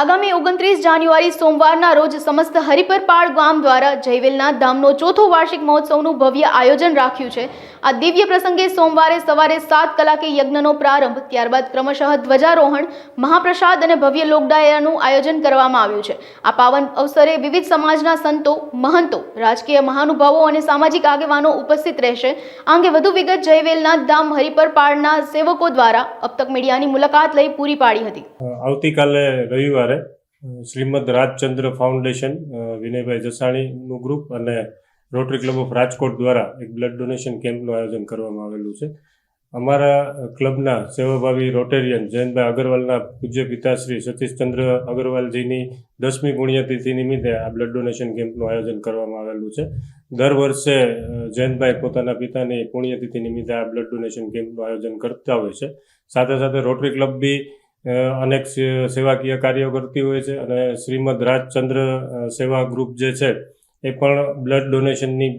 આગામી ઓગણત્રીસ જાન્યુઆરી સોમવારના રોજ સમસ્ત હરિપરપાળ ગામ દ્વારા જયવેલના ધામનો ચોથો વાર્ષિક મહોત્સવનું ભવ્ય આયોજન રાખ્યું છે. આ દિવ્ય પ્રસંગે સોમવારે સવારે સાત કલાકે યજ્ઞનો પ્રારંભ, ત્યારબાદ ક્રમશઃ ધ્વજારોહણ, મહાપ્રસાદ અને ભવ્ય લોકડાયરાનું આયોજન કરવામાં આવ્યું છે. આ પાવન અવસરે વિવિધ સમાજના સંતો, મહંતો, રાજકીય મહાનુભાવો અને સામાજિક આગેવાનો ઉપસ્થિત રહેશે. આ અંગે વધુ વિગત જયવેલના ધામ હરિપરપાળના સેવકો દ્વારા અબતક મીડિયાની મુલાકાત લઈ પૂરી પાડી હતી. આવતીકાલે રવિવારે અ, શ્રીમદ રાજચંદ્ર ફાઉન્ડેશન વિનયભાઈ જસાણીનું ગ્રુપ અને રોટરી ક્લબ ઓફ રાજકોટ દ્વારા એક બ્લડ ડોનેશન કેમ્પનું આયોજન કરવામાં આવેલું છે. અમારા ક્લબના સેવાભાવી રોટેરિયન જયંતભાઈ અગરવાલના પૂજ્ય પિતાશ્રી સતીશચંદ્ર અગરવાલજીની દસમી પુણ્યતિથિ નિમિત્તે આ બ્લડ ડોનેશન કેમ્પનું આયોજન કરવામાં આવેલું છે. દર વર્ષે જયંતભાઈ પોતાના પિતાની પુણ્યતિથિ નિમિત્તે આ બ્લડ ડોનેશન કેમ્પનું આયોજન કરતા હોય છે. સાથે સાથે રોટરી ક્લબ બી અનેક સેવાકીય કાર્યો કરતી હોય છે અને શ્રીમદ રાજચંદ્ર સેવા ગ્રુપ જે છે, એ પણ બ્લડ ડોનેશનની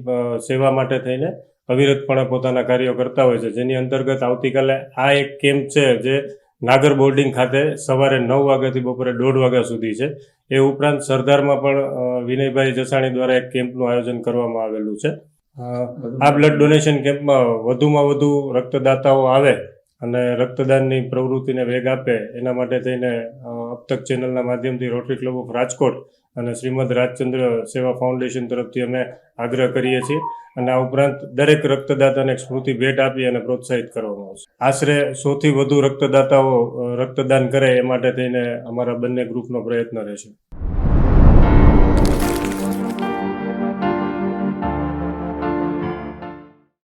સેવા માટે થઈને અવિરતપણે પોતાના કાર્યો કરતા હોય છે. જેની અંતર્ગત આવતીકાલે આ એક કેમ્પ છે જે નાગર બોર્ડિંગ ખાતે સવારે નવ વાગ્યાથી બપોરે દોઢ વાગ્યા સુધી છે. એ ઉપરાંત સરદારમાં પણ વિનયભાઈ જસાણી દ્વારા એક કેમ્પનું આયોજન કરવામાં આવેલું છે. આ બ્લડ ડોનેશન કેમ્પમાં વધુમાં વધુ રક્તદાતાઓ આવે અને રક્તદાનની પ્રવૃત્તિને વેગ આપે એના માટે થઈને અ, અબતક ચેનલના માધ્યમથી રોટરી ક્લબ ઓફ રાજકોટ અને શ્રીમદ રાજચંદ્ર સેવા ફાઉન્ડેશન તરફથી અમે આગ્રહ કરીએ છીએ અને આ ઉપરાંત દરેક રક્તદાતાને સ્મૃતિ ભેટ આપી અને પ્રોત્સાહિત કરવામાં આવશે. આશરે સૌથી વધુ રક્તદાતાઓ રક્તદાન કરે એ માટે થઈને અમારા બંને ગ્રુપનો પ્રયત્ન રહેશે.